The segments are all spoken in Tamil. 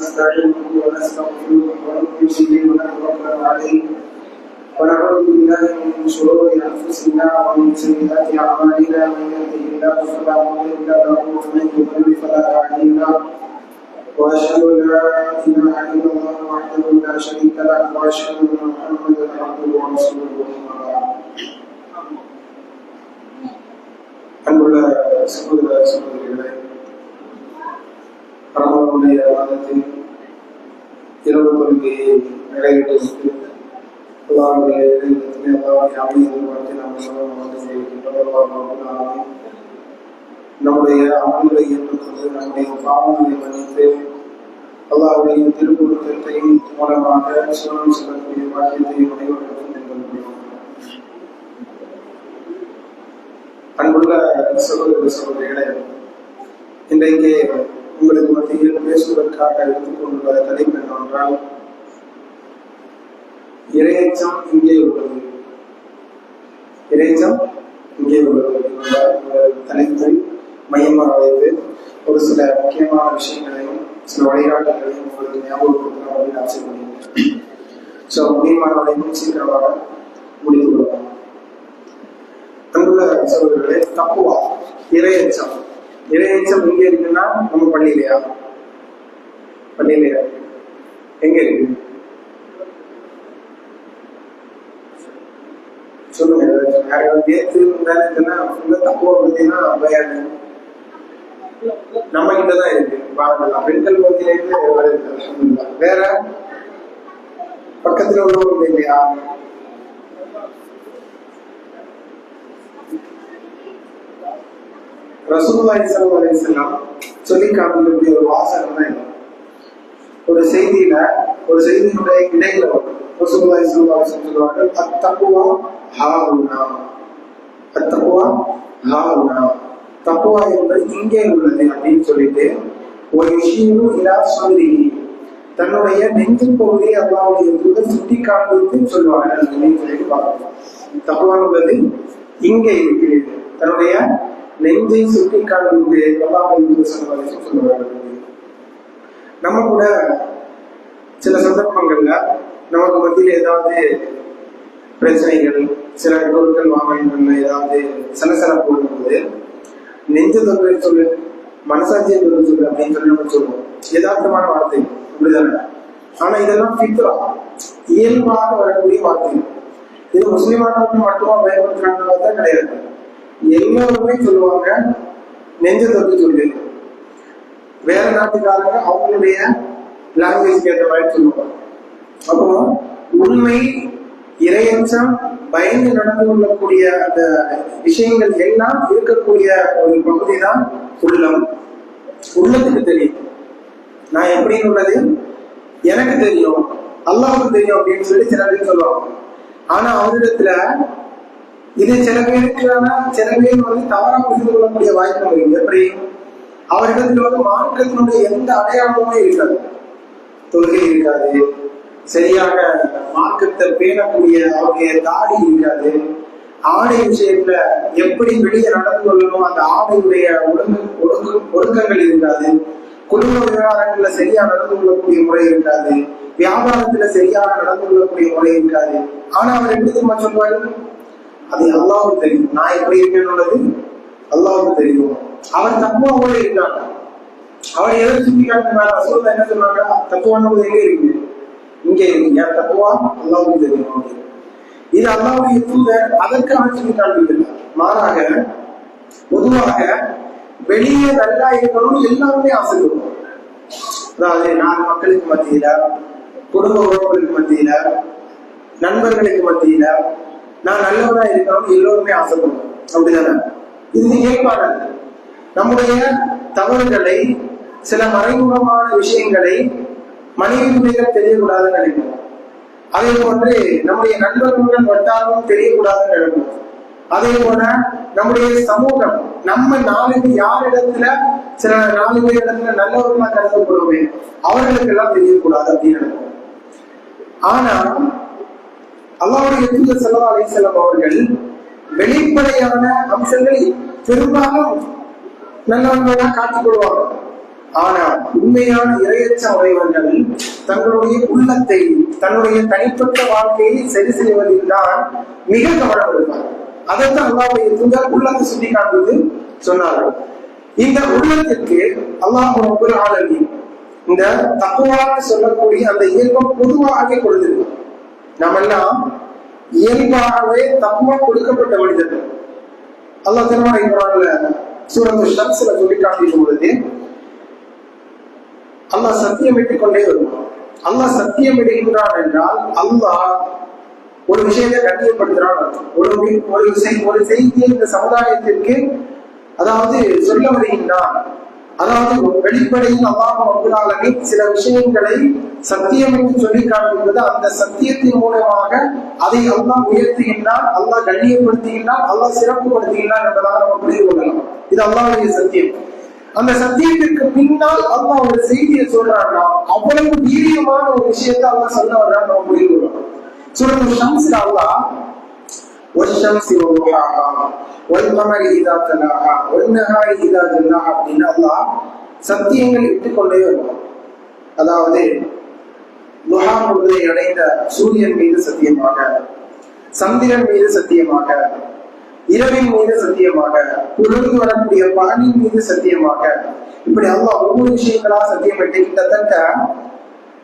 نستعينه ونستغفره ونؤمن به ونتوكل عليه ونعوذ بالله من شرور انفسنا ومن سيئات اعمالنا من يهده الله فلا مضل له ومن يضلل فلا هادي له واشهد ان لا اله الا الله وحده لا شريك له واشهد ان محمدا عبده ورسوله اما بعد அன்புள்ள சகோதர சகோதரிகளே கணவனுடைய மாதத்தின் இரவு கொள்கையை நிறைவேற்றுவதற்கு அல்லாவுடைய இறைவனத்திலே அல்லாவுடைய அமைதியை பார்த்து நாம் நம்முடைய அமல்களை ஏற்றுக்கொண்டு நம்முடைய பாவங்களை மன்னித்து அல்லாவுடைய மூலமாக சுவனம் செல்லக்கூடிய பாக்கியத்தை அனைவருக்கும் அன்புள்ள சகோதர சகோதரிகளே இன்றைக்கு உங்களுக்கு மத்தியில் பேசுவதற்காக எடுத்துக்கொண்டுள்ள தலைப்பு என்னவென்றால் இறையச்சம் இங்கே உள்ளது. இறையச்சம் இங்கே உள்ளது. தலைப்பை மையமாக வைத்து ஒரு சில முக்கியமான விஷயங்களையும் சில வழிகாட்டுகளையும் உங்களுக்கு ஞாபகப்படுத்தணும் அப்படின்னு ஆசைப்படுகிறேன். ஸோ முக்கியமான வழியும் சீக்கிரமாக முடித்து கொள்ளலாம் அன்புள்ள சகோதரர்களே தப்புவா? இறையச்சம் இறையச்சம் எங்க இருக்குன்னா நம்ம பள்ளியிலையா? பள்ளியிலையா? எங்க இருக்கு? சொல்லுங்க. யாராவது நேற்று முன்னாடினா ஃபுல்லா தப்புவா பத்தினா பயம் நம்ம கிட்டதான் இருக்கு. பாருங்க பெண்கள் மத்தியில இருந்து வருது வேற பக்கத்துல உள்ளவங்க இல்லையா? ரசூலுல்லாஹி ஸல்லல்லாஹு அலைஹி வஸல்லம் சொல்லி காட்டக்கூடிய ஒரு வாசகம் தான் ஒரு செய்தியில ஒரு செய்தியினுடைய இடையில வரும். ரசூலுல்லாஹி ஸல்லல்லாஹு அலைஹி வஸல்லம் சொல்லுவார்கள் அத்தக்குவா ஹாவுனா அத்தக்குவா ஹாவுனா தக்குவா என்பது இங்கே உள்ளது அப்படின்னு சொல்லிட்டு ஒரு விஷயம் இலா சொல்லி தன்னுடைய நெஞ்சு பகுதியை அல்லாவுடைய தூதர் சுட்டி காண்பித்து சொல்லுவாங்க. அப்படின்னு சொல்லிட்டு பார்க்கலாம். தக்குவா என்பது இங்கே இருக்கிறது. தன்னுடைய நெஞ்சை சுட்டி காண்பித்து அல்லாவுடைய நம்ம கூட சில சந்தர்ப்பங்கள்ல நமக்கு மத்தியில் ஏதாவது பிரச்சனைகள் சில பொருட்கள் வாங்கணும்னு ஏதாவது சலசலப்பு போது நெஞ்ச தொல்லை சொல்லு மனசாட்சியை தொல்லை சொல்லு அப்படின்னு சொல்லி நம்ம சொல்லுவோம். யதார்த்தமான வார்த்தை அப்படிதானே? ஆனா இதெல்லாம் ஃபித்ரா இயல்பாக வரக்கூடிய வார்த்தை இது முஸ்லிமானவர்கள் மட்டுமா பயன்படுத்துறாங்க பார்த்தா கிடையாது. எல்லோருமே சொல்லுவாங்க நெஞ்ச தொல்லை சொல்லு. வேற நாட்டுக்காரங்க அவங்களுடைய லாங்குவேஜ் ஏற்ற மாதிரி சொல்லுவாங்க. அப்போ உண்மை இறையச்சம் பயந்து நடந்து கொள்ளக்கூடிய அந்த விஷயங்கள் எல்லாம் இருக்கக்கூடிய ஒரு பகுதி தான் உள்ளம். உள்ளத்துக்கு தெரியும். நான் எப்படின்னு உள்ளது? எனக்கு தெரியும். அல்லாவுக்கு தெரியும் அப்படின்னு சொல்லி சில பேர் சொல்லுவாங்க. ஆனா அவரிடத்துல இது சில பேருக்கு சில பேர் வந்து தவறாக புரிந்து கொள்ளக்கூடிய வாய்ப்பு இருக்கு எப்படி? அவரிடத்துல வந்து மாற்றத்தினுடைய எந்த அடையாளமுமே இருக்காது. தொழுகை இருக்காது. சரியாக மார்க்கத்தை பேணக்கூடிய அவருடைய தாடி இருக்காது. ஆடை விஷயத்துல எப்படி வெளியே நடந்து கொள்ளணும் அந்த ஆடையுடைய ஒழுங்கு ஒழுங்கு ஒழுக்கங்கள் இருக்காது. குடும்ப விவகாரங்கள்ல சரியா நடந்து கொள்ளக்கூடிய முறை இருக்காது. வியாபாரத்துல சரியாக நடந்து கொள்ளக்கூடிய முறை இருக்காது. ஆனா அவர் எப்படி திரும்ப சொல்லுவாரு அது எல்லாரும் தெரியும். நான் எப்படி இருக்கேன்னு உள்ளது? அல்லாவுக்கு தெரியும். அவர் தப்புவோட இருக்காங்க அவன் எதை சுத்தி காட்டுறாங்க சொல்ல என்ன சொன்னாங்க தப்புவானது எங்க இருக்கு? இங்க இருக்கு. ஏன் தப்புவா? எல்லாரும் தெரியும் இது அல்லாவுடைய தூதர். அதற்காக சொல்லி காண்பிக்கல மாறாக பொதுவாக வெளியே நல்லா இருக்கணும்னு எல்லாருமே ஆசைப்படுவோம் அதாவது நான் மக்களுக்கு மத்தியில குடும்ப உறவுகளுக்கு மத்தியில நண்பர்களுக்கு மத்தியில நான் நல்லவனா இருக்கணும்னு எல்லோருமே ஆசைப்படுவோம். அப்படிதானே? இது இயல்பானது நம்முடைய தவறுகளை சில மறைமுகமான விஷயங்களை மனைவி பிள்ளைகள் தெரியக்கூடாதுன்னு நினைப்போம். அதே போன்று நம்முடைய நண்பர்களுடன் வட்டாரமும் தெரியக்கூடாதுன்னு நினைப்போம். அதே போல நம்முடைய சமூகம் நம்ம நாளைக்கு யார் இடத்துல சில நாலு பேர் இடத்துல நல்லவர்களா கருதப்படுவோமே அவர்களுக்கு எல்லாம் தெரியக்கூடாது அப்படின்னு நினைப்போம். ஆனா அல்லாவுடைய தூதர் செல்லா அலிசல்லம் அவர்கள் வெளிப்படையான அம்சங்களை பெரும்பாலும் நல்லவர்களா காட்டிக் கொள்வாங்க ஆனா உண்மையான இறையச்ச உடையவர்கள் தங்களுடைய உள்ளத்தை தன்னுடைய தனிப்பட்ட வாழ்க்கையை சரி செய்வதில் தான் மிக கவனம் இருப்பார் அதைத்தான் அல்லாவுடைய தூதர் உள்ளத்தை சுட்டி காட்டுவது சொன்னார்கள். இந்த உள்ளத்திற்கு அல்லாஹ் ஒரு ஆலமீன் இந்த தக்குவான்னு சொல்லக்கூடிய அந்த இயல்பம் பொதுவாக கொடுத்திருக்கும் நம்ம எல்லாம் இயல்பாகவே தப்பா கொடுக்கப்பட்ட மனிதர்கள். அல்லாஹ் திருமண இம்ரான்ல சூரத்து ஷம்ஸ்ல சொல்லி காண்பிக்கும் பொழுது அல்லாஹ் சத்தியமிட்டுக் கொண்டே வருவான். அல்லாஹ் சத்தியமிடுகின்றான் என்றால் அல்லாஹ் ஒரு விஷயத்தை கட்டியப்படுத்துறான் ஒரு ஒரு செய்- ஒரு செய்தியை இந்த சமுதாயத்திற்கு அதாவது சொல்ல வருகின்றான். அதாவது வெளிப்படையில் அல்லாஹ் அபுல்லாலமே சில விஷயங்களை சத்தியம் என்று சொல்லி காட்டுகிறது அந்த சத்தியத்தின் மூலமாக அதை அல்லாஹ் உயர்த்துகின்றான் அல்லாஹ் கண்ணியப்படுத்துகின்றான் அல்லாஹ் சிறப்புப்படுத்துகின்றான் என்பதாக நம்ம புரிந்து கொள்ளலாம். இது அல்லாவுடைய சத்தியம். அந்த சத்தியத்திற்கு பின்னால் அல்லாஹ் ஒரு செய்தியை சொல்றான்னா அவ்வளவு வீரியமான ஒரு விஷயத்தை அல்லாஹ் சொல்ல வர்றான்னு நம்ம புரிந்து கொள்ளலாம். சூரத்து ஷம்ஸ்ல அல்லாஹ் والشمس وضحاها والقمر إذا تلاها والنهار إذا جلاها அப்படின்னு அல்லாஹ் சத்தியங்கள் இட்டுக்கொண்டே வருவான் அதாவது துஹா பொழுதை அடைந்த சூரியன் மீது சத்தியமாக சந்திரன் மீது சத்தியமாக இரவின் மீது சத்தியமாக உலர்ந்து வரக்கூடிய பகலின் மீது சத்தியமாக இப்படி அல்லாஹ் ஒவ்வொரு விஷயங்களா சத்தியமிட்டு கிட்டத்தட்ட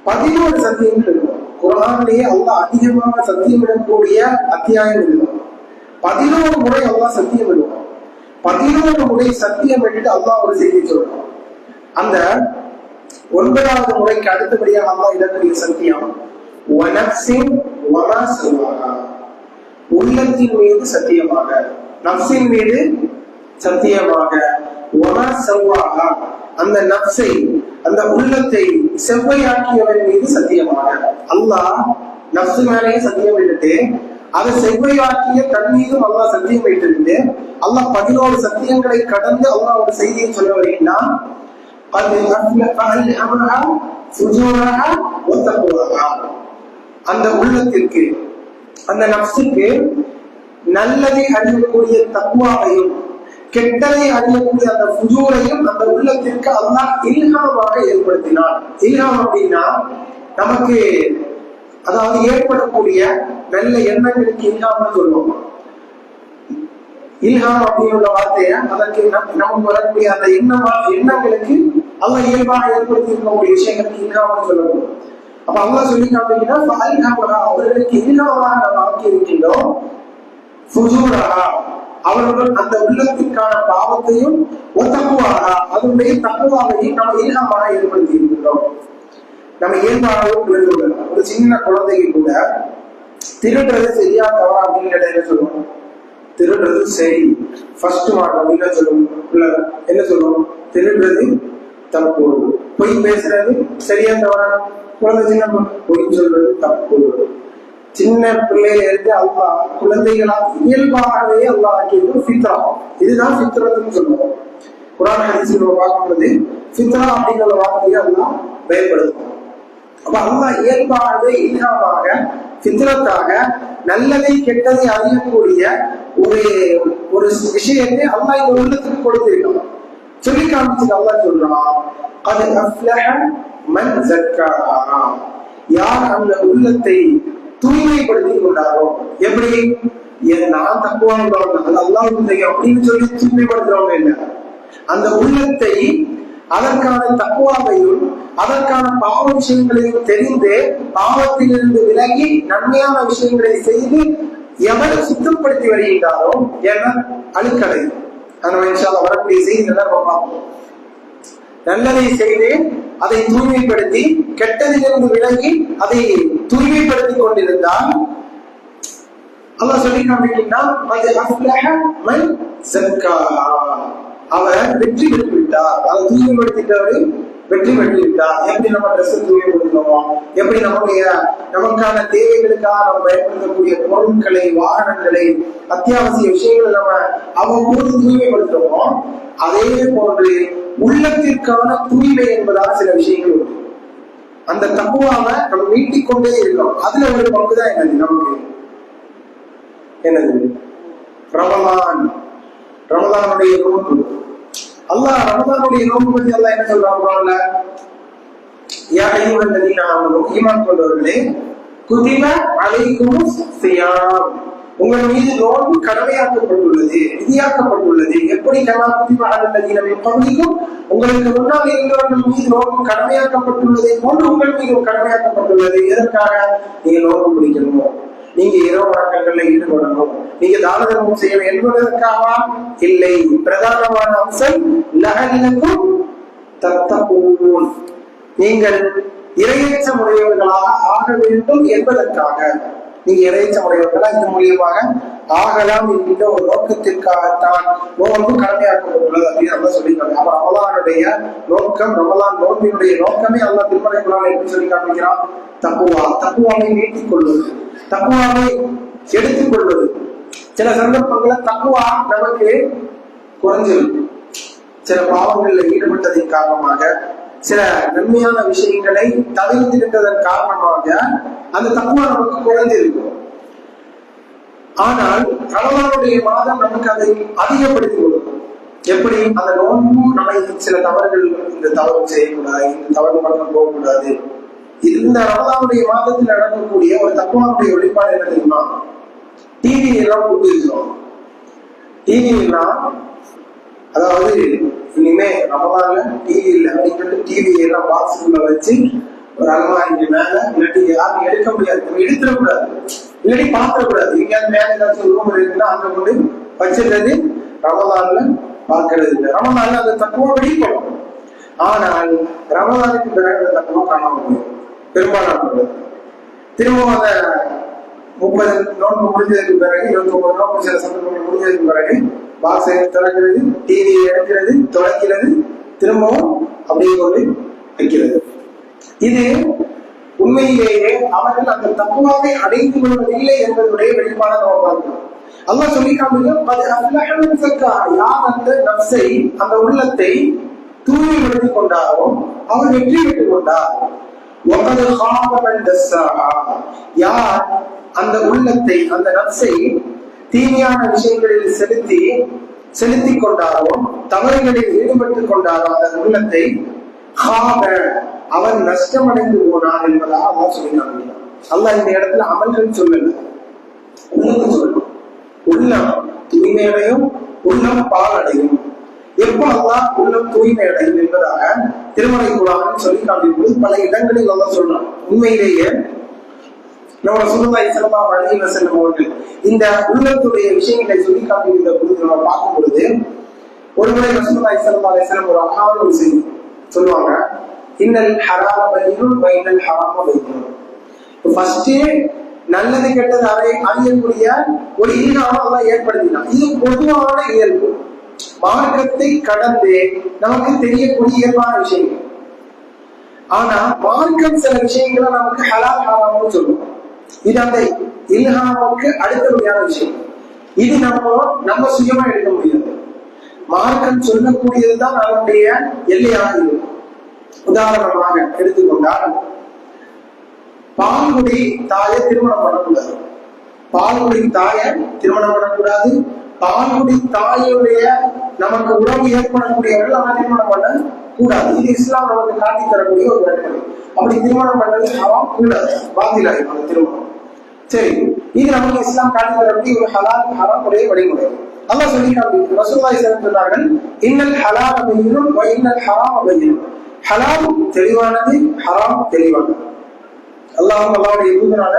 பதினோரு சத்தியங்கள் இருக்கும் குரானிலேயே அல்லாஹ் அதிகமாக சத்தியமிடக்கூடிய அத்தியாயம் இருக்கும் பதினோரு முறை அல்லா சத்தியம் விடுவான் பதினோரு முறை சத்தியம் விட்டு அல்லா ஒரு செய்தி சொல்றான் அந்த ஒன்பதாவது முறைக்கு அடுத்தபடியாக அல்லா இடக்கூடிய சத்தியம். உள்ளத்தின் மீது சத்தியமாக. நப்சின் மீது சத்தியமாக. அந்த நப்சை அந்த உள்ளத்தை செவ்வையாக்கியவன் மீது சத்தியமாக. அல்லாஹ் நப்சு மேலேயே சத்தியம் விட்டுட்டு அதை செவ்வையாக்கிய தன் மீதும் அல்லாஹ் சத்தியம் வைத்திருந்து அல்லாஹ் பதினோரு சத்தியங்களை கடந்து அல்லாஹ் ஒரு செய்தியை சொல்ல வருகின்றான். அந்த உள்ளத்திற்கு அந்த நப்சுக்கு நல்லதை அறியக்கூடிய தக்குவாவையும் கெட்டதை அறியக்கூடிய அந்த புஜூரையும் அந்த உள்ளத்திற்கு அல்லாஹ் இல்ஹாமாக ஏற்படுத்தினான். இல்ஹாம் அப்படின்னா நமக்கு அதாவது ஏற்படக்கூடிய நல்ல எண்ணங்களுக்கு இல்ஹாம்னு சொல்லுவோம். இல்ஹாம் அப்படின்னு உள்ள வார்த்தைய அதற்கு நமக்கு வரக்கூடிய அந்த எண்ணமா எண்ணங்களுக்கு அல்லாஹ் இயல்பாக ஏற்படுத்தி இருக்கக்கூடிய விஷயங்களுக்கு இல்ஹாம்னு சொல்லணும் அப்ப அல்லாஹ் சொல்லி காமிங்கன்னா அவர்களுக்கு இல்ஹாமாக நாம் ஆக்கி இருக்கின்றோம். ஃபுஜூரஹா, அவர்கள் அந்த உள்ளத்திற்கான பாவத்தையும் ஒத்தக்குவாரா அதனுடைய தக்குவாவையும் நாம் இல்ஹாமாக ஏற்படுத்தி இருக்கின்றோம் நம்ம இயல்பாகவே புரிந்து கொள்ளலாம். ஒரு சின்ன குழந்தைக்கு கூட திருடுறது சரியா தவறா அப்படின்னு கேட்டா என்ன சொல்லுவோம் திருடுறது சரி. ஃபர்ஸ்ட் மாடல் என்ன சொல்லுவோம் இல்ல என்ன சொல்லுவோம் திருடுறது தப்பு. பொய் பேசுறது சரியா தவறா? குழந்தை சின்ன பொய் சொல்றது தப்பு. சின்ன பிள்ளையில இருந்து அல்லா குழந்தைகளா இயல்பாகவே அல்லா ஆக்கியது ஃபித்ரா. இதுதான் ஃபித்ரத்துன்னு சொல்லுவோம். குரான் ஹதீஸ் நம்ம பார்க்கும்போது ஃபித்ரா அப்படிங்கிற வார்த்தையை அல்லா பயன்படுத்தும் அப்ப அல்லாஹ் இயல்பாகவே இல்லாமாக சித்திரத்தாக நல்லதை கெட்டதை அறியக்கூடிய ஒரு ஒரு விஷயத்தை அல்லாஹ் இந்த உள்ளத்துக்கு கொடுத்திருக்கணும் சொல்லி காமிச்சு அல்லாஹ் சொல்றான் அது அஃப்லஹ மன் யார் அந்த உள்ளத்தை தூய்மைப்படுத்தி கொண்டாரோ எப்படி? நான் தப்புவாங்க அல்லாஹ் அப்படின்னு சொல்லி தூய்மைப்படுத்துறவங்க இல்லை அந்த உள்ளத்தை அதற்கான தக்குவாவையும் அதற்கான பாவ விஷயங்களையும் தெரிந்து பாவத்திலிருந்து விலகி நன்மையான விஷயங்களை செய்து எவரை சுத்தப்படுத்தி வருகின்றாரோ என அழுக்கடை அந்த மனுஷால வரக்கூடிய செய்திகளை பார்ப்போம். நல்லதை செய்து அதை தூய்மைப்படுத்தி கெட்டதிலிருந்து விலகி அதை தூய்மைப்படுத்திக் கொண்டிருந்தால் அல்லாஹ் சொல்லி காமிக்கின்றான் அவன் வெற்றி பெற்று விட்டார் அதை தூய்மைப்படுத்திட்டவரு வெற்றி பெற்று விட்டார் எப்படி நம்ம ட்ரெஸ் தூய்மைப்படுத்தணும் எப்படி நம்முடைய நமக்கான தேவைகளுக்காக நம்ம பயன்படுத்தக்கூடிய பொருட்களை வாகனங்களை அத்தியாவசிய விஷயங்களை நம்ம அவ்வப்போது தூய்மைப்படுத்துறோமோ அதே போன்று உள்ளத்திற்கான தூய்மை என்பதான சில விஷயங்கள் உண்டு. அந்த தப்புவாவை நம்ம நீட்டிக்கொண்டே இருக்கோம். அதுல ஒரு பங்குதான் என்னது? நமக்கு. என்னது? ரமலான் ரமலானுடைய நோன்பு. அல்லாஹ் ரமதானுடைய நோன்பு பத்தி அல்லாஹ் என்ன சொல்றான் குரான்ல? யா அய்யுஹல் லதீன ஆமனு ஈமான் கொண்டவர்களே குதிப அலைக்கும் சியாம். உங்கள் மீது நோன்பு கடமையாக்கப்பட்டுள்ளது விதியாக்கப்பட்டுள்ளது. எப்படி கமா குதிப அலல் லதீன மின் உங்களுக்கு முன்னால் இருந்தவர்கள் மீது நோன்பு கடமையாக்கப்பட்டுள்ளதை போன்று உங்கள் மீது கடமையாக்கப்பட்டுள்ளது. எதற்காக? நீங்கள் நோன்பு பிடிக்கணும் நீங்க இரவு வழக்கங்கள்ல ஈடுபடணும். நீங்க தான தர்மம் செய்ய என்பதற்காகவா? இல்லை. பிரதானமான அம்சம் லகலினக்கும் தத்தப்பூன். நீங்கள் இரையச்சம் உடையவர்களாக ஆக வேண்டும் என்பதற்காக. நீ இரையச்சம் இந்த மூலியமாக ஆகலாம் என்கின்ற ஒரு நோக்கத்திற்காகத்தான் நோன்பு கடமையாக்கப்பட்டுள்ளது அப்படின்னு நம்ம சொல்லியிருக்காங்க. அப்ப ரமலானுடைய நோக்கம் ரமலான் நோன்பினுடைய நோக்கமே அல்லா திருமலை குரான் எப்படி சொல்லி காமிக்கிறான் தப்புவா தப்புவாவை நீட்டிக் கொள்வது தப்புவாவை எடுத்துக் கொள்வது சில சந்தர்ப்பங்களை தப்புவா நமக்கு குறைஞ்சிருக்கு சில பாவங்களில் ஈடுபட்டதின் காரணமாக சில நன்மையான விஷயங்களை தவிர்த்திருந்ததன் காரணமாக அந்த தக்குவா நமக்கு குறைந்திருக்கும். ஆனால் ரமதானுடைய மாதம் நமக்கு அதை அதிகப்படுத்தி கொடுக்கும். எப்படி? அந்த நோன்பு நம்மை சில தவறுகள் இந்த தவறு செய்யக்கூடாது இந்த தவறு பக்கம் போகக்கூடாது. இந்த ரமதானுடைய மாதத்தில் நடக்கக்கூடிய ஒரு தக்குவாவுடைய வெளிப்பாடு என்ன தெரியுமா? டிவி எல்லாம் கூட்டு டிவினா டிவி அதாவது இனிமே ரமலான்ல டிவி இல்லை அப்படின்னு சொல்லிட்டு டிவி எல்லாம் பாக்ஸ்குள்ள வச்சு ஒரு அலமாரிக்கு மேல இல்லாட்டி யாரும் எடுக்க முடியாது. நம்ம எடுத்துடக்கூடாது. இல்லாட்டி பார்க்கக்கூடாது. எங்கேயாவது மேல ஏதாச்சும் ரூம் இருக்குன்னா அங்க கொண்டு வச்சிருந்தது ரமதான்ல பார்க்கறது இல்லை. ரமதான்ல அந்த தத்துவம் வெளிப்படும் ஆனால் ரமதானுக்கு பிறகு அந்த தத்துவம் காணாம போயிடும் பெரும்பாலான திரும்பவும் அந்த முப்பது நோன்பு முடிஞ்சதுக்கு பிறகு இருபத்தி ஒன்பது நோன்பு சில சந்தர்ப்பங்கள் முடிஞ்சதுக்கு பிறகு பாக்ஸை திறக்கிறது டிவியை எடுக்கிறது தொலைக்கிறது திரும்பவும் அப்படியே கொண்டு வைக்கிறது. இது உண்மையிலேயே அவர்கள் அந்த தப்புவாவை அடைந்து கொள்வதில்லை என்பதுடைய வெளிப்பாட நம்ம பார்க்கிறோம். அல்லாஹ் சொல்லி காமிக்க யார் அந்த நப்சை அந்த உள்ளத்தை தூய்மைப்படுத்திக் கொண்டாரோ அவர் வெற்றி பெற்றுக் கொண்டார். ஒன்பது காமன் யார் அந்த உள்ளத்தை அந்த நப்சை தீமையான விஷயங்களில் செலுத்தி செலுத்திக் கொண்டாரோ தவறுகளில் ஈடுபட்டுக் கொண்டாரோ அந்த உள்ளத்தை அவன் அவன் நஷ்டமடைந்து போனான் என்பதாக அல்லாஹ் சொல்லி காமிக்கிறான் அல்லாஹ் இந்த இடத்துல அமல்கள் சொல்லல. உள்ளத்தை சொல்லணும் உள்ளம் தூய்மையடையும் உள்ளம் பால் அடையும் எப்போ அல்லாஹ் உள்ளம் தூய்மை அடையும் என்பதாக திருமலை குழான்னு சொல்லி போது பல இடங்களில் அதான் சொல்றான். உண்மையிலேயே நம்ம சுல்லல்லாஹி சிறப்பா அலைஹி வஸல்லம் அவர்கள் இந்த உள்ளத்துடைய விஷயங்களை சொல்லி காட்டுகின்ற பொழுது நம்ம பார்க்கும் பொழுது ஒருமுறை சிறப்பா ஸல்லல்லாஹு ஒரு அழகான ஒரு செய்தி சொல்லுவாங்க இன்னல் ஹராம பைனுன் வைனல் ஹராம பைனுன் ஃபர்ஸ்டே நல்லது கெட்டது அறை அறியக்கூடிய ஒரு ஈடான அல்லாஹ் ஏற்படுத்தினான். இது பொதுவான இயல்பு. மார்க்கத்தை கடந்து நமக்கு தெரியக்கூடிய இயல்பான விஷயங்கள். ஆனா மார்க்கம் சில விஷயங்களை நமக்கு ஹலால் ஹராம்னு சொல்லுவோம் இது அந்த இல்ஹாமுக்கு அடுத்தபடியான விஷயம். இது நம்ம நம்ம சுயமா எடுக்க முடியாது. மார்க்கம் சொல்லக்கூடியதுதான் நம்முடைய எல்லையாக இருக்கும். உதாரணமாக எடுத்துக்கொண்டால் பால்குடி தாயை திருமணம் பண்ணக்கூடாது. பால்குடி தாயை திருமணம் பண்ணக்கூடாது. பால்குடி தாயுடைய நமக்கு உறவு ஏற்படக்கூடியவர்கள் ஆனால் திருமணம் பண்ண கூடாது இது இஸ்லாம் நமக்கு காட்டி தரக்கூடிய ஒரு நடைமுறை அப்படி திருமணம் பண்ணது அவன் கூடாது. பாத்திலாயும் திருமணம். சரி இது நமக்கு இஸ்லாம் காட்டி தரக்கூடிய ஒரு ஹலால் ஹராம் உடைய வழிமுறை. அல்லாஹ் சொல்லி காண்பிக்கும் ரசூலுல்லாஹி ஸல்லல்லாஹு சொன்னார்கள் இன்னல் ஹலால பையினும் இன்னல் ஹராம பையினும். ஹலாம் தெளிவானது ஹராம் தெளிவானது. அல்லாஹும் அல்லாவுடைய தூதனால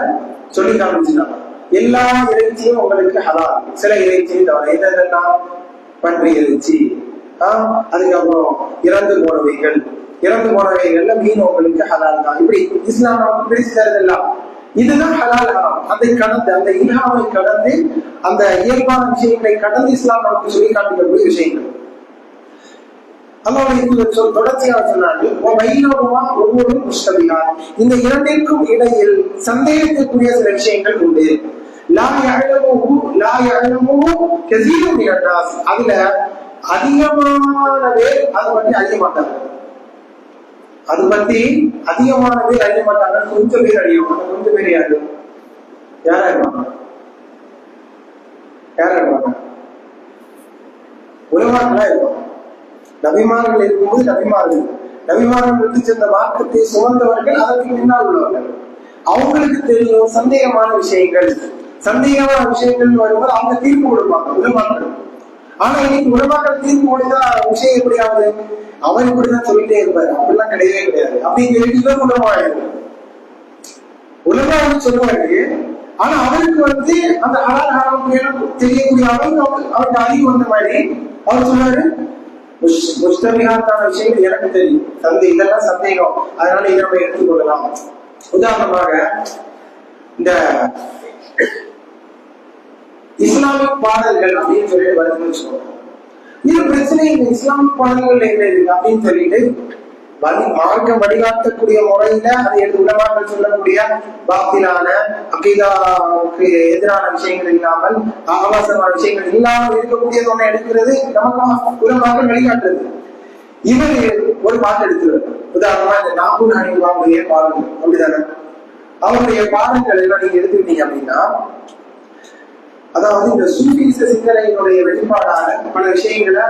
சொல்லி காமிச்சினாங்க எல்லா இறைச்சியும் உங்களுக்கு ஹலால். சில இறைச்சியும் தவிர எதெல்லாம் பன்றி இறைச்சி. ஆஹ் அதுக்கப்புறம் இறந்து போனவைகள். இறந்து போனவைகள்ல மீன் உங்களுக்கு ஹலால் தான். இப்படி இஸ்லாம் நமக்கு எல்லாம் இதுதான் ஹலால் ஹராம். அதை கடந்து அந்த இல்ஹாமை கடந்து அந்த இயல்பான விஷயங்களை கடந்து இஸ்லாம் நமக்கு சொல்லி காட்டுக்கூடிய விஷயங்கள். அல்லாவுடைய சொல் தொடர்ச்சியாக சொன்னார்கள் வைணவமா ஒவ்வொரு முஸ்தபியார் இந்த இரண்டிற்கும் இடையில் சந்தேகத்துக்குரிய சில விஷயங்கள் உண்டு. லா யஅலமுஹு லா யஅலமுஹு கஸீரும் மினன் நாஸ் அதுல அதிகமான பேர் அது பற்றி அறிய மாட்டாங்க. அது பத்தி அதிகமான பேர் அறிய மாட்டாங்க. கொஞ்சம் பேர் அறியும் அந்த கொஞ்சம் பேர் யாரு? யாரா இருப்பாங்க யாரா இருப்பாங்க உலமாக்களா இருப்பாங்க. நபிமார்கள் இருக்கும்போது நபிமார்கள். நபிமார்கள் விட்டு சென்ற மார்க்கத்தை சுமந்தவர்கள் அதற்கு முன்னால் உள்ளவர்கள். அவங்களுக்கு தெரியும் சந்தேகமான விஷயங்கள். சந்தேகமான விஷயங்கள் வரும்போது அவங்க தீர்ப்பு கொடுப்பாங்க உலமாக்கள் ஆனா இன்னைக்கு உலமாக்கள் தீர்ப்பு கொடுத்தா விஷயம் எப்படி ஆகுது? அவர் இப்படிதான் சொல்லிட்டே இருப்பாரு. அப்படிலாம் கிடையவே கிடையாது. அப்படின்னு சொல்லிட்டு இவன் உலமாயிடும் உலமா வந்து சொல்லுவாரு. ஆனா அவருக்கு வந்து அந்த ஹலால் ஹராம் தெரியக்கூடிய அளவுக்கு அவருக்கு அவருக்கு அறிவு வந்த மாதிரி அவர் சொன்னாரு முஸ்தபிகாத்தான விஷயங்கள் எனக்கு தெரியும். சந்தை இதெல்லாம் சந்தேகம். அதனால இதை நம்ம எடுத்துக்கொள்ளலாம். உதாரணமாக இந்த இஸ்லாமிக் பாடல்கள் அப்படின்னு சொல்லிட்டு வருதுன்னு வச்சுக்கோங்க. இது பிரச்சனை இந்த இஸ்லாமிக் பாடல்கள் என்ன இருக்கு அப்படின்னு சொல்லிட்டு வழி மார்க்கம் வழிகாட்டக்கூடிய முறையில அதை எடுத்து உலமாக்கள் சொல்லக்கூடிய பாத்திலான அகீதாவுக்கு எதிரான விஷயங்கள் இல்லாமல் ஆபாசமான விஷயங்கள் இல்லாமல் இருக்கக்கூடியது ஒன்றை எடுக்கிறது நமக்கு உலமாக்கள் வழிகாட்டுறது. இவர் ஒரு பாட்டு எடுத்துருவார். உதாரணமா இந்த நாகூர் அணிவாவுடைய பாடல்கள் அப்படிதானே? அவருடைய பாடல்கள் எல்லாம் நீங்க எடுத்துக்கிட்டீங்க அப்படின்னா அதாவது இந்த சூஃபீச சிந்தனையினுடைய வெளிப்பாடான பல விஷயங்களை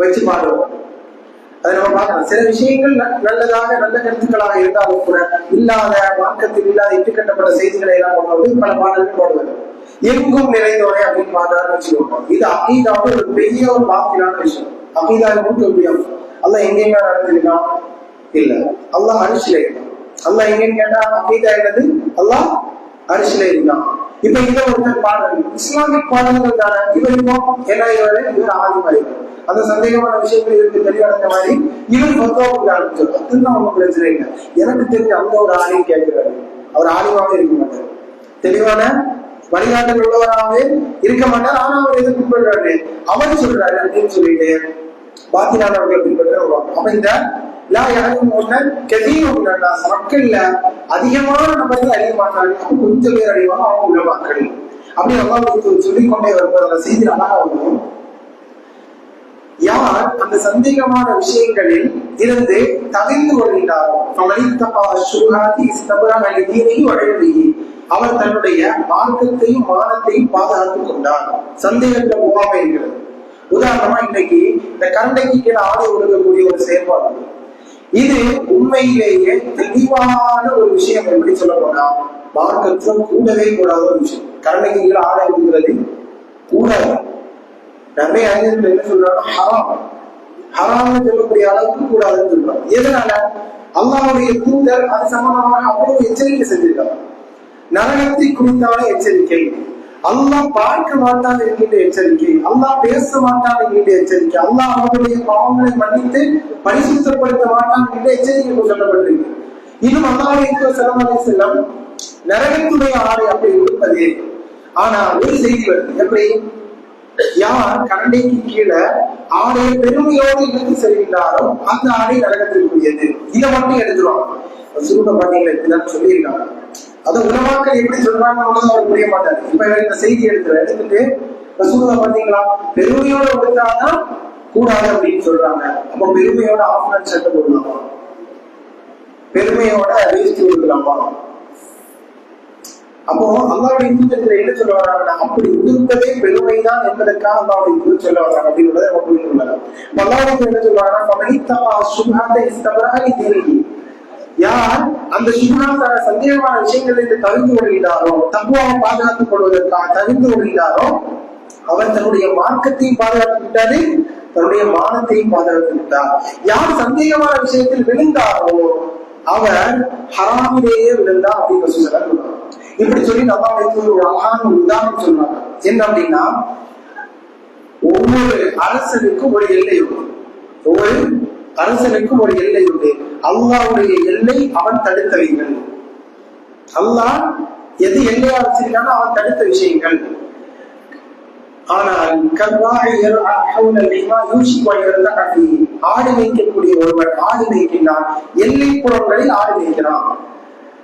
வச்சு பாடுவோம். அதை நம்ம பார்க்கலாம். சில விஷயங்கள் நல்லதாக நல்ல கருத்துக்களாக இருந்தாலும் கூட இல்லாத மார்க்கத்தில் இல்லாத இட்டுக்கட்டப்பட்ட செய்திகளை எல்லாம் கொண்டு பல பாடல்கள் போடுவது எங்கும் நிறைந்தோரை அப்படின்னு பாடுறான்னு வச்சுக்கோங்க. இது அகீதாவோட ஒரு பெரிய ஒரு பாக்கிலான விஷயம். அகீதா கொடுக்க முடியும் அல்லாஹ் எங்கெங்க நடந்திருக்கான் இல்ல. அல்லாஹ் அரிசில இருக்கான் அல்லாஹ் எங்கன்னு கேட்டா அகீதா என்னது அல்லாஹ் அரிசில இருக்கான் இப்ப இதை ஒருத்தர் பாடல் இஸ்லாமிக் பாடல்கள் தானே? இவர் இப்போ என்ன இவர்? இவர் அந்த சந்தேகமான விஷயங்கள் இவருக்கு தெரியவடைந்த மாதிரி இவர் மொத்தம் ஆரம்பிச்சார் அதுதான் ஒன்றும் பிரச்சனை இல்லை எனக்கு தெரிஞ்ச அந்த ஒரு ஆணையும் கேட்கிறாரு. அவர் ஆணிவாக இருக்க மாட்டார். தெளிவான வழிகாட்டல் உள்ளவராகவே இருக்க மாட்டார். ஆனா அவர் எதை பின்பற்றாரு? அவர் சொல்றாரு அப்படின்னு சொல்லிட்டு பாத்தினான் அவர்கள் பின்பற்ற அப்ப இந்த லா யாரும் கெதியும் மக்கள்ல அதிகமான நபர்கள் அறிய மாட்டாங்க. கொஞ்சம் பேர் அறிவாங்க அவங்க உள்ள மக்கள். அப்படி அல்லாஹ் சொல்லிக் கொண்டே வரும்போது அந்த செய்தி அழகா வரும் யார் அந்த சந்தேகமான விஷயங்களில் இருந்து தகைந்து வருகிறாரோ அவர் தன்னுடைய மார்க்கத்தையும் மானத்தையும் பாதுகாத்துக் கொண்டார். சந்தேகத்துல முகாம இருக்கிறது உதாரணமா இன்னைக்கு இந்த கரண்டைக்கு கீழே ஆடை ஒழுங்கக்கூடிய ஒரு செயல்பாடு. இது உண்மையிலேயே தெளிவான ஒரு விஷயம் எப்படி சொல்ல போனா மார்க்கத்துல கூடவே கூடாத ஒரு விஷயம். கரண்டைக்கு கீழே ஆடை ஒழுங்குறது கூடாது. நிறைய அறிஞர்கள் என்ன சொல்றாங்க. ஹராம். ஹராம்னு சொல்லக்கூடிய அளவுக்கு கூடாதுன்னு சொல்றாங்க. எதனால? அல்லாவுடைய தூதர் அது சம்பந்தமாக அவ்வளவு எச்சரிக்கை செஞ்சிருக்காங்க. நரகத்தை குறித்தான எச்சரிக்கை. அல்லாஹ் பார்க்க மாட்டான் என்கின்ற எச்சரிக்கை. அல்லாஹ் பேச மாட்டான் என்கின்ற எச்சரிக்கை. அல்லாஹ் அவர்களுடைய பாவங்களை மன்னித்து பரிசுத்தப்படுத்த மாட்டான் என்கின்ற எச்சரிக்கை சொல்லப்பட்டிருக்கு. இன்னும் அல்லாஹ் செலவரை செல்லம் நரகத்துடைய ஆடை அப்படி கொடுப்பது ஆனா ஒரு செய்தி வருது. எப்படி? யார் கரண்டைக்கு கீழே ஆடையை பெருமையோடு இழுத்து செல்கின்றாரோ அந்த ஆடை நரகத்திற்குரியது. இதை மட்டும் எடுத்துருவாங்க. சுருக்க பாத்தீங்களா இப்படிதான் சொல்லியிருக்காங்க. அது உலமாக்கள் எப்படி சொல்றாங்கன்னு அவர் புரிய மாட்டாரு. இப்ப இந்த செய்தி எடுத்து எடுத்துட்டு ரசூலா பாத்தீங்களா பெருமையோட கொடுத்தாதான் கூடாது அப்படின்னு சொல்றாங்க. அப்ப பெருமையோட ஆஃப்லைன் சட்டை போடலாமா பெருமையோட வேஷ்டி கொடுக்கலாமா அப்போ அல்லாவுடைய தூதத்துல என்ன சொல்ல வர்றாங்க அப்படி உடுப்பதே பெருமைதான் என்பதற்காக அல்லாவுடைய தூதர் சொல்ல வர்றாங்க அப்படின்றத நம்ம புரிந்து கொள்ளலாம் அல்லாவுக்கு என்ன சொல்றாங்கன்னா பமனித்தமா சுகாத்தை இஸ்தபராகி தேவி யார் அந்த சுகாதார சந்தேகமான விஷயங்கள் என்று தவிர்த்து வருகிறாரோ தகுவாக பாதுகாத்துக் கொள்வதற்காக தவிர்த்து வருகிறாரோ அவர் தன்னுடைய மார்க்கத்தையும் பாதுகாத்து விட்டாரு தன்னுடைய மானத்தையும் பாதுகாத்து விட்டார் யார் சந்தேகமான விஷயத்தில் விழுந்தாரோ அவர் ஹராமிலேயே விழுந்தா அப்படின்னு சொல்றாங்க. இப்படி சொல்லி நம்மளுக்கு ஒரு அழகான ஒரு உதாரணம் சொன்னாங்க என்ன அப்படின்னா ஒவ்வொரு அரசனுக்கும் ஒரு எல்லை உண்டு. ஒவ்வொரு அரசனுக்கும் ஒரு எல்லை உண்டு. அல்லாவுடைய எல்லை அவன் தடுத்தவைகள் அல்லாஹ் எது எல்லையா வச்சிருக்கானோ அவன் தடுத்த விஷயங்கள். ஆனால் ஆடு மேய்க்கக்கூடிய ஒருவன் ஆடு மேய்க்கின்றான். எல்லை புறங்களில் ஆடு மேய்க்கிறான்.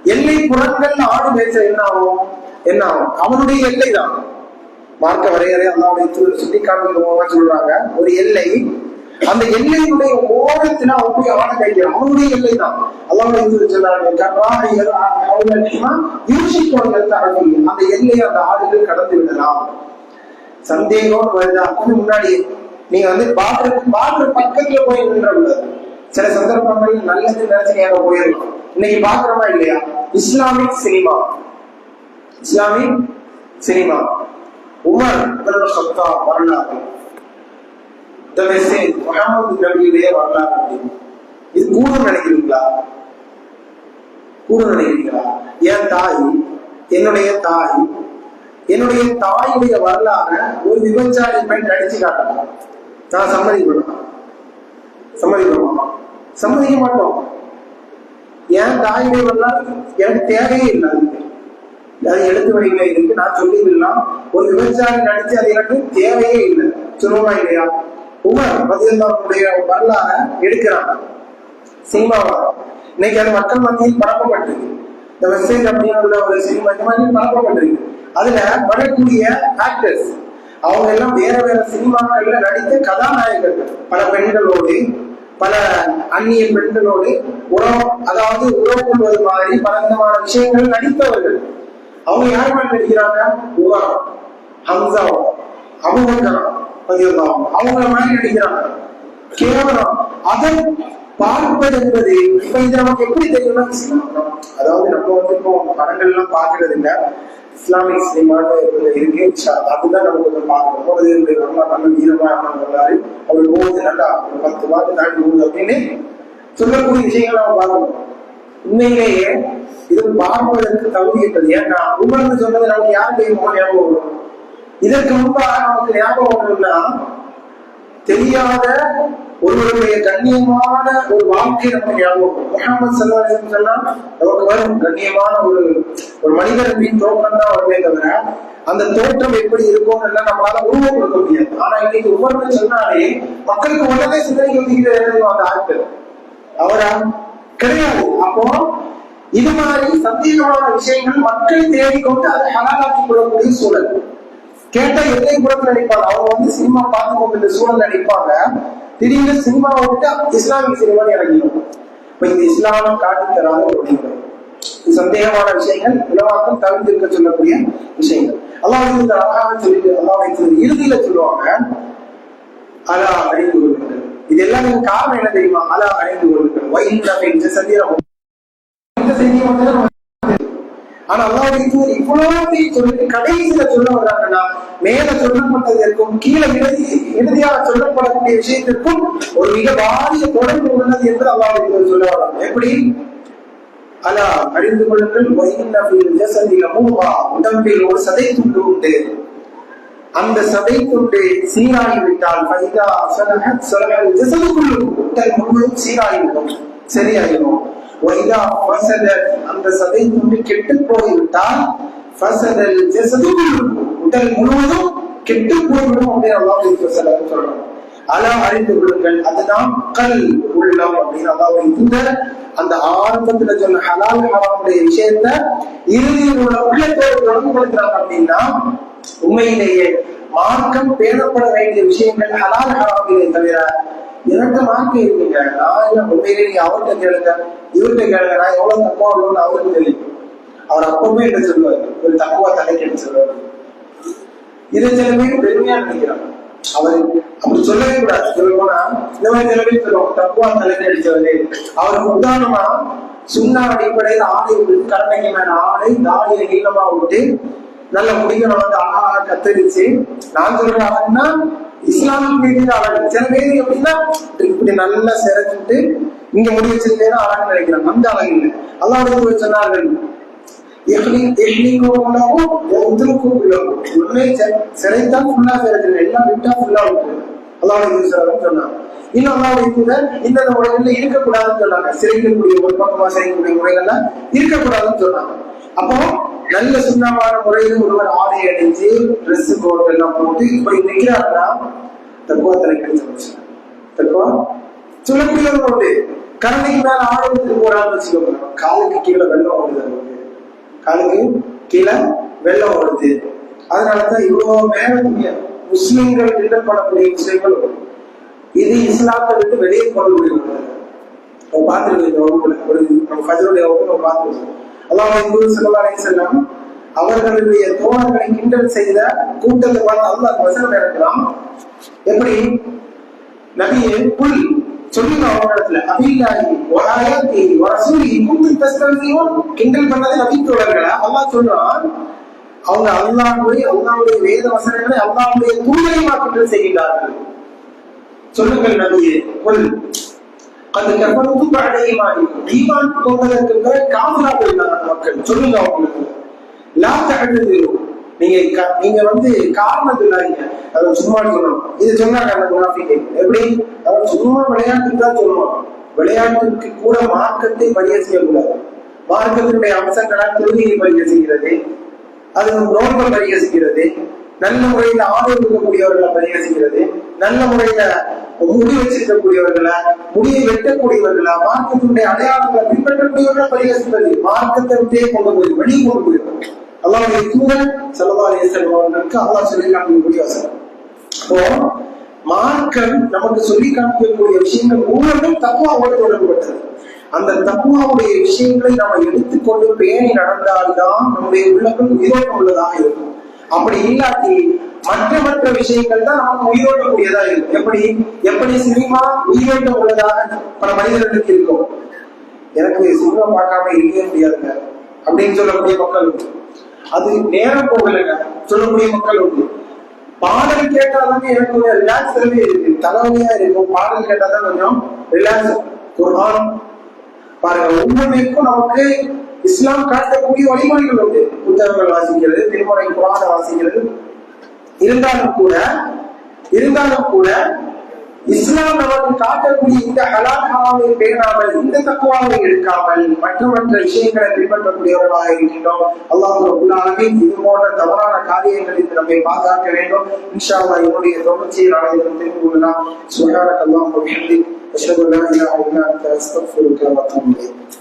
எல்லை புறங்கள் ஆடு மேய்ச்ச என்ன ஆகும் என்ன ஆகும் அவனுடைய எல்லை தான் மார்க்க வரையறை அல்லாவுடைய சுட்டி காமிக்கிறவங்க சொல்றாங்க ஒரு எல்லை. அந்த எல்லையினுடைய ஓரத்துல அவன் போய் ஆடு மேய்க்கிறான். அவனுடைய எல்லை தான் அல்லாவுடைய சொல்றாங்க கர்வாயர் அந்த எல்லையை அந்த ஆடுகள் கடந்து விடலாம். சந்தேகம் வருதா. கொஞ்சம் முன்னாடி நீங்க வந்து பாத்ரூம் பாத்ரூம் பக்கத்துல போய் நின்ற சில சந்தர்ப்பங்கள் நல்லது நினைச்சு நேரம் போயிருக்கலாம் இன்னைக்கு பாக்குறோமா இல்லையா? Islamic cinema. Islamic cinema. Umar ibn Khattab வரலாறு. இந்த மெசேஜ் முகமது நபியுடைய வரலாறு அப்படின்னு. இது கூட நினைக்கிறீங்களா? கூட நினைக்கிறீங்களா? என் தாய் என்னுடைய தாய் என்னுடைய தாயுடைய வரலாறு ஒரு விபச்சாரி பெண் நடிச்சு காட்டலாம் நான் சம்மதிக்கணும் சம்மதிக்கணுமா சம்மதிக்க மாட்டோம். என் தாயுடைய வரலாறு எனக்கு தேவையே இல்லை. அது எழுத்து வழியில இருக்கு. நான் சொல்லிடலாம் ஒரு விபச்சாரி நடிச்சு அது எனக்கு தேவையே இல்லை. சொல்லுவா இல்லையா? உமர் பதினொன்னுடைய வரலாற எடுக்கிறாங்க. சினிமாவா இன்னைக்கு அது மக்கள் மத்தியில் பரப்பப்பட்டிருக்கு. இந்த வெப்சைட் அப்படின்னு ஒரு சினிமா இந்த மாதிரி பரப்பப்பட்டிருக்கு. அதுல வரக்கூடிய ஆக்டர்ஸ் அவங்க எல்லாம் வேற வேற சினிமாக்கள்ல நடித்த கதாநாயகர்கள். பல பெண்களோடு பல அந்நிய பெண்களோடு உறவு அதாவது உறவு கொள்வது மாதிரி பல விதமான விஷயங்கள் நடித்தவர்கள். அவங்க யார் மாதிரி நடிக்கிறாங்க? உமர் ஹம்சா அபுபக்கரம் ரலியல்லாஹு அவங்கள மாதிரி நடிக்கிறாங்க. கேவலம். அதை பார்ப்பது என்பது இப்ப இது நமக்கு எப்படி தெரியும்னா அதாவது நம்ம வந்து இப்போ படங்கள் எல்லாம் பார்க்கறது இல்லை இஸ்லாமிக் சினிமான்னு ஒரு இருக்கு அதுதான் நம்ம கொஞ்சம் பார்க்கணும். போது இந்த ரொம்ப நல்ல வீரமா இருந்தாரு அவர் போகுது நல்லா பத்து பாட்டு தாண்டி போகுது அப்படின்னு சொல்லக்கூடிய விஷயங்கள் நம்ம பார்க்கணும். உண்மையிலேயே இது பார்ப்பதற்கு தகுதி தகுதியற்றது ஏன்னா உமர்ந்து சொன்னது நமக்கு யாருடைய முகம் ஞாபகம் வரும். இதற்கு முன்பாக நமக்கு ஞாபகம் வரும்னா தெரியாத ஒருவருடைய கண்ணியமான ஒரு வாழ்க்கை நமக்கு ஞாபகம் முகமது சல்லாஹம் சொன்னா நமக்கு வரும் கண்ணியமான ஒரு ஒரு மனிதரின் தோற்றம் தான் வருமே தவிர அந்த தோற்றம் எப்படி இருக்கும் எல்லாம் நம்மளால உருவம் கொடுக்க முடியாது. ஆனா இன்னைக்கு ஒவ்வொரு சொன்னாலே மக்களுக்கு உடனே சிந்தனை வந்துக்கிட்டு அந்த ஆட்கள். அவரா? கிடையாது. அப்போ இது மாதிரி சந்தேகமான விஷயங்கள் மக்கள் தேடிக்கொண்டு அதை ஹலாலாக்கிக் கொள்ளக்கூடிய சூழல். கேட்டா எல்லை புறத்துல நினைப்பாங்க. அவங்க வந்து சினிமா பார்த்து கொண்டு இந்த சூழல் நினைப்பாங்க. திடீர்னு சினிமாவை விட்டு இஸ்லாமிக் சினிமா இறங்கிடும். இப்ப இந்த இஸ்லாமம் காட்டி தராத ஒரு இது சந்தேகமான விஷயங்கள். உலகத்தில் தவிர்த்திருக்க சொல்லக்கூடிய விஷயங்கள். அல்லாஹ் இந்த அழகாக சொல்லிட்டு அல்லாஹ் சொல்லி இறுதியில சொல்லுவாங்க அலா அழிந்து கொள்ளுங்கள். இது எல்லாமே காரணம் என்ன தெரியுமா? அலா அழிந்து கொள்ளுங்கள். வைந்த சந்தேகம் இந்த செய்தியை வந்து ஆனா அல்லாவுடைய தூதர் இவ்வளவு சொல்லிட்டு கடைசியில சொல்ல வர்றாங்கன்னா மேல சொல்லப்பட்டதற்கும் கீழே இறுதி இறுதியாக சொல்லப்படக்கூடிய விஷயத்திற்கும் ஒரு மிக பாரிய தொடர்பு உள்ளது என்று அல்லாவுடைய தூதர் சொல்ல வர்றாங்க. எப்படி? அலா அறிந்து கொள்ளுங்கள். வைநபில் ஜசதில மூவா உடம்பில் ஒரு சதை துண்டு உண்டு. அந்த சதை துண்டு சீராகிவிட்டால் ஃபைதா சலஹத் சலஹல் ஜசதுக்குள்ளும் உடல் முழுவதும் சீராகிவிடும். சரியாகிடும் வைதா வசத அந்த சதை துண்டு கெட்டு போய்விட்டால் ஃபசதல் உடல் முழுவதும் கெட்டு போய்விடும் அப்படின்னு அல்லாஹ் சொல்றாங்க. அலா அறிந்து கொள்ளுங்கள். அதுதான் கல் உள்ளம் அப்படின்னு அல்லாஹ் அந்த ஆரம்பத்துல சொன்ன ஹலால் ஹராமுடைய விஷயத்த இறுதியில் உள்ள உள்ளத்தோடு தொடர்பு படுத்துறாங்க அப்படின்னா உண்மையிலேயே மார்க்கம் பேணப்பட வேண்டிய விஷயங்கள் ஹலால் ஹராமிலே தவிர இரண்டு மார்க்கு இருக்குங்க. நான் என்ன உண்மையிலே நீங்க அவர்கிட்ட கேளுங்க. இவர்கிட்ட கேளுங்க. நான் எவ்வளவு தப்பா உள்ளோன்னு அவருக்கு தெரியும். அவர் அப்பவுமே என்ன சொல்லுவாரு? ஒரு தப்பா தலைக்கு சொல்லுவாரு. இதை சில பேர் பெருமையா நினைக்கிறாங்க. அவர் அப்படி சொல்லவே கூடாது. சொல்ல இந்த மாதிரி சில பேர் சொல்லுவோம் தக்குவா தலைக்கு அடிச்சவரு. அவருக்கு உதாரணமா சுண்ணா அடிப்படையில் ஆடை விட்டு மேல ஆடை தாடியை நீளமா விட்டு நல்ல முடிக்கணும் வந்து அழகா கத்தரிச்சு நான் சொல்றேன் அவன்னா இஸ்லாமிக் ரீதியில் அழகு சில பேர் எப்படின்னா இப்படி நல்லா சிறைச்சிட்டு இங்க முடி வச்சிருக்கேன்னா அழகு நினைக்கிறாங்க. அந்த அழகு இல்லை. அல்லாவுடைய சொன்னார்கள் சிறைத்தான் ஃபுல்லா சிறைச்சிருக்க எல்லாம் விட்டா ஃபுல்லா விட்டு அல்லாவுடைய சொன்னாங்க இன்னும் அல்லாவுடைய தூதர் இந்த முறைகள்ல இருக்கக்கூடாதுன்னு சொன்னாங்க. சிறைக்கக்கூடிய ஒரு பக்கமா சிறைக்கக்கூடிய முறைகள்லாம் இருக்கக்கூடாதுன்னு சொன்னாங்க. அப்போ நல்ல சுண்ணமான முறையில் ஒருவர் ஆடை அணிஞ்சு ட்ரெஸ் கோட் எல்லாம் போட்டு இப்படி நிற்கிறாருன்னா தக்குவா தலை வச்சு தக்குவா சொல்லக்கூடியவங்க உண்டு. கரணைக்கு மேல ஆடை எடுத்துட்டு போறான்னு வச்சுக்கோங்க. காலுக்கு கீழே வெள்ளம் ஓடுது அவருக்கு காலுக்கு கீழே வெள்ளம் ஓடுது. அதனாலதான் இவ்வளவு மேல முஸ்லிம்கள் கிண்டல் பண்ணக்கூடிய விஷயங்கள் வரும். இது இஸ்லாத்தை விட்டு வெளியே கொண்டு போயிருக்கிறது நம்ம ஒரு நம்ம ஃபஜருடைய வகுப்பு பார்த்துருக்கோம். அல்லாஹின் இந்து ஸல்லல்லாஹு அலைஹி அவர்களுடைய தோழர்களை கிண்டல் செய்த கூட்டத்தை பார்த்து அல்லாஹ் வசனம் இறக்கலாம் எப்படி? நபியே புல் சொல்லுங்க அவங்க இடத்துல. அபில்லாஹி வராயத்தி வரசூலி கூட்டு தஸ்தல்சியும் கிண்டல் பண்ணதை நபி தோழர்களா? அல்லாஹ் சொல்றான் அவங்க அல்லாஹுடைய அல்லாஹ்வுடைய வேத வசனங்களை அல்லாஹ்வுடைய தூதரைமா கிண்டல் செய்கிறார்கள் சொல்லுங்கள் நபியே புல் அது கற்பனுக்கு பழைய ஈமான் ஈமான் கொண்டதற்கு பிறகு காமலா போயிருந்தாங்க மக்கள். சொல்லுங்க அவங்களுக்கு. லா தகடுது நீங்க நீங்க வந்து காரணம் சொல்லாதீங்க. அதை சும்மா சொல்லணும் இது சொன்னாங்க அந்த முனாஃபிக்கு. எப்படி? அவன் சும்மா விளையாட்டுக்கு தான் சொல்லுவான். விளையாட்டுக்கு கூட மார்க்கத்தை பணிய செய்யக்கூடாது. மார்க்கத்தினுடைய அம்சங்களால் தொழுகையை பணிய செய்கிறது. அது நோன்பை பணிய செய்கிறது. நல்ல முறையில ஆதரவு இருக்கக்கூடியவர்களை செய்கிறது. நல்ல முறையில முடி வச்சிருக்கக்கூடியவர்களா முடியை வெட்டக்கூடியவர்களா மார்க்கத்தினுடைய அடையாளங்களை பின்பற்றக்கூடியவர்களா பரிகசிப்பது? மார்க்கத்தை விட்டே கொண்டு போய் வழி கொண்டு போயிடும் அல்லாவுடைய தூதர் செல்லவாரிய செல்வர்களுக்கு அல்லா சொல்லி காட்டக்கூடிய வசனம். அப்போ மார்க்கம் நமக்கு சொல்லி காமிக்கக்கூடிய விஷயங்கள் ஒவ்வொன்றும் தக்குவாவோடு தொடர்புபட்டது. அந்த தக்குவாவுடைய விஷயங்களை நம்ம எடுத்துக்கொண்டு பேணி நடந்தால்தான் நம்முடைய உள்ளங்கள் உயிரோட்டம் உள்ளதாக இருக்கும். அப்படி இல்லாட்டி மற்ற மற்ற விஷயங்கள் தான் நமக்கு உயிரோட்டக்கூடியதா இருக்கும். எப்படி? எப்படி சினிமா உயிரோட்டம் உள்ளதாக பல மனிதர்களுக்கு இருக்கும். எனக்கு சினிமா பார்க்காம இருக்கவே முடியாதுங்க. அப்படின்னு சொல்லக்கூடிய மக்கள் உண்டு. அது நேரம் போகலைங்க. சொல்லக்கூடிய மக்கள் உண்டு. பாடல் கேட்டாதானே எனக்கு கொஞ்சம் ரிலாக்ஸ் இருக்கு. தலைவலியா இருக்கும். பாடல் கேட்டாதான் கொஞ்சம் ரிலாக்ஸ் குர்ஆன் பாருங்க ஒவ்வொன்றிற்கும் நமக்கு இஸ்லாம் காட்டக்கூடிய வழிமுறைகள் உண்டு. புத்தகங்கள் வாசிக்கிறது திருமுறை குரான வாசிக்கிறது. இருந்தாலும் கூட இருந்தாலும் கூட இஸ்லாம் நமக்கு காட்டக்கூடிய இந்த ஹலால் ஹலாலை பேணாமல் இந்த தக்குவாவை எடுக்காமல் மற்ற மற்ற விஷயங்களை பின்பற்றக்கூடியவர்களாக இருக்கின்றோம். அல்லாஹ் உள்ளாகவே இது போன்ற தவறான காரியங்களில் நம்மை பாதுகாக்க வேண்டும். இன்ஷா அல்லா என்னுடைய தொடர்ச்சியை நாளை தெரிந்து கொள்ளலாம் சுகாரக் அல்லாஹ் அஷ்ஹது அல்லா இலாஹா இல்லா அஸ்தக்ஃபிருக்க இலைக்.